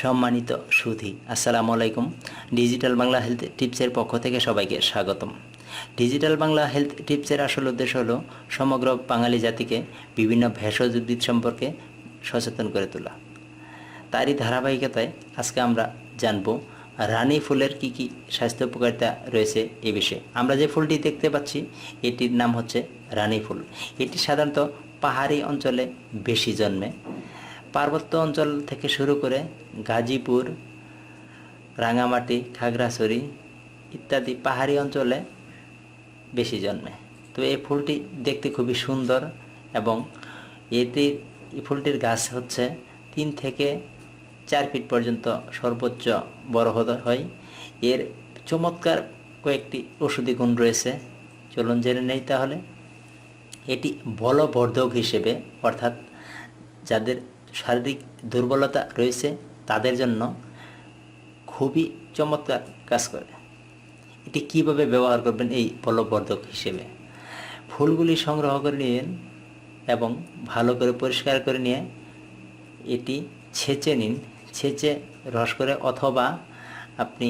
সম্মানিত সুধী, আসসালামু আলাইকুম। ডিজিটাল বাংলা হেলথ টিপসের পক্ষ থেকে সবাইকে স্বাগতম। ডিজিটাল বাংলা হেলথ টিপসের আসল উদ্দেশ্য হলো সমগ্র বাঙালি জাতিকে বিভিন্ন ভেষজ উদ্ভিদ সম্পর্কে সচেতন করে তোলা। তারই ধারাবাহিকতায় আজকে আমরা জানব রানী ফুলের কি কি স্বাস্থ্য উপকারিতা রয়েছে এ বিষয়ে। আমরা যে ফুলটি দেখতে পাচ্ছি, এটির নাম হচ্ছে রানী ফুল। এটি সাধারণত পাহাড়ি অঞ্চলে বেশি জন্মে। পার্বত্য অঞ্চল থেকে শুরু করে গাজীপুর, রাঙামাটি, খাগড়াছড়ি ইত্যাদি পাহাড়ি অঞ্চলে বেশি জন্মে। তো এই ফুলটি দেখতে খুবই সুন্দর এবং এটির এই ফুলটির গাছ হচ্ছে তিন থেকে চার ফিট পর্যন্ত সর্বোচ্চ বড় হতে হয়। এর চমৎকার কয়েকটি ওষুধি গুণ রয়েছে। চলুন জেনে নেই তাহলে। এটি বলবর্ধক হিসেবে, অর্থাৎ যাদের শারীরিক দুর্বলতা রয়েছে, তাদের জন্য খুবই চমৎকার কাজ করে। এটি কীভাবে ব্যবহার করবেন এই বলবর্ধক হিসেবে? ফুলগুলি সংগ্রহ করে নিন এবং ভালো করে পরিষ্কার করে নিয়ে এটি ছেঁচে নিন। ছেঁচে রস করে অথবা আপনি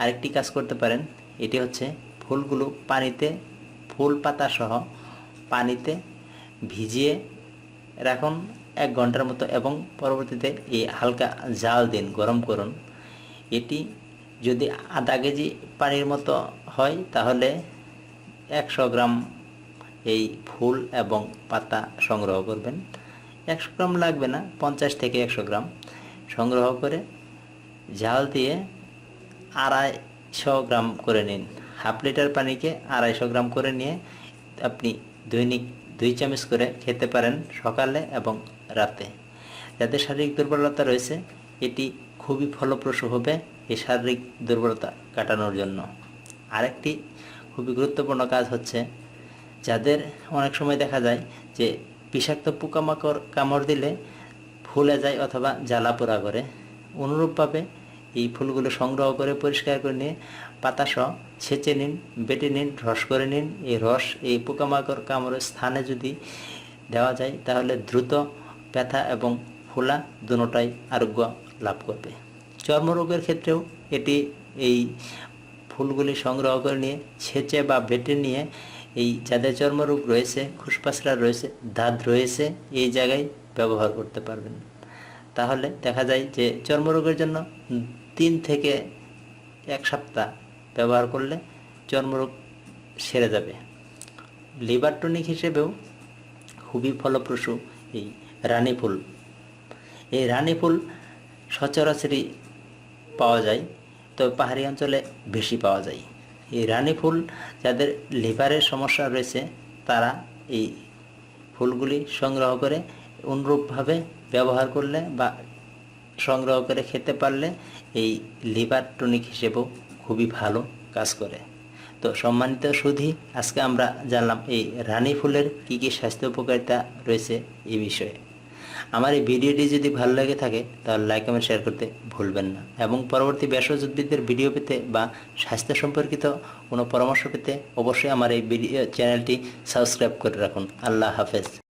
আরেকটি কাজ করতে পারেন, এটি হচ্ছে ফুলগুলো পানিতে, ফুল পাতা সহ পানিতে ভিজিয়ে রাখুন। এক ঘণ্টার মতো এবং পরবর্তীতে এই হালকা জাল দিন, গরম করুন। এটি যদি আধা কেজি পানির মতো হয়, তাহলে একশো গ্রাম এই ফুল এবং পাতা সংগ্রহ করবেন। একশো গ্রাম লাগবে না, পঞ্চাশ থেকে একশো গ্রাম সংগ্রহ করে জাল দিয়ে আড়াইশো গ্রাম করে নিন। হাফ লিটার পানিকে আড়াইশো গ্রাম করে নিয়ে আপনি দৈনিক দুই চামচ করে খেতে পারেন সকালে এবং রাতে। যাদের শারীরিক দুর্বলতা রয়েছে, এটি খুবই ফলপ্রসূ হবে এই শারীরিক দুর্বলতা কাটানোর জন্য। আরেকটি খুবই গুরুত্বপূর্ণ কাজ হচ্ছে, যাদের অনেক সময় দেখা যায় যে বিষাক্ত পোকামাকড় কামড় দিলে ফুলে যায় অথবা জ্বালা পোড়া করে। অনুরূপভাবে এই ফুলগুলো সংগ্রহ করে, পরিষ্কার করে নিয়ে পাতা পাতাসহ ছেঁচে নিন, বেটে নিন, রস করে নিন। এই রস, এই পোকামাকড় কামড়ের স্থানে যদি দেওয়া যায়, তাহলে দ্রুত ব্যথা এবং ফোলা দুটোটাই আরোগ্য লাভ করবে। চর্মরোগের ক্ষেত্রেও এটি, এই ফুলগুলি সংগ্রহ করে নিয়ে, ছেঁচে বা বেটে নিয়ে এই যাদের চর্মরোগ রয়েছে খুসপাসরা রয়েছে, দাঁত রয়েছে, এই জায়গায় ব্যবহার করতে পারবেন। তাহলে দেখা যায় যে চর্মরোগের জন্য তিন থেকে এক সপ্তাহ ব্যবহার করলে চর্মরোগ সেরে যাবে। লিভার টনিক হিসেবেও খুবই ফলপ্রসূ এই রানী ফুল। এই রানী ফুল সচরাচরই পাওয়া যায়, তবে পাহাড়ি অঞ্চলে বেশি পাওয়া যায়। এই রানী ফুল যাদের লিভারের সমস্যা রয়েছে, তারা এই ফুলগুলি সংগ্রহ করে অনুরূপভাবে ব্যবহার করলে বা সংগ্রহ করে খেতে পারলে এই লিভার টনিক হিসেবেও খুবই ভালো কাজ করে। তো সম্মানিত সুধী, আজকে আমরা জানলাম এই রানী ফুলের কি কি স্বাস্থ্য উপকারিতা রয়েছে এই বিষয়ে। আমার এই ভিডিওটি যদি ভালো লেগে থাকে, তাহলে লাইক, কমেন্ট, শেয়ার করতে ভুলবেন না এবং পরবর্তী উদ্ভিদের ভিডিও পেতে বা স্বাস্থ্য সম্পর্কিত কোনো পরামর্শ পেতে অবশ্যই আমার এই ভিডিও চ্যানেলটি সাবস্ক্রাইব করে রাখুন। আল্লাহ হাফেজ।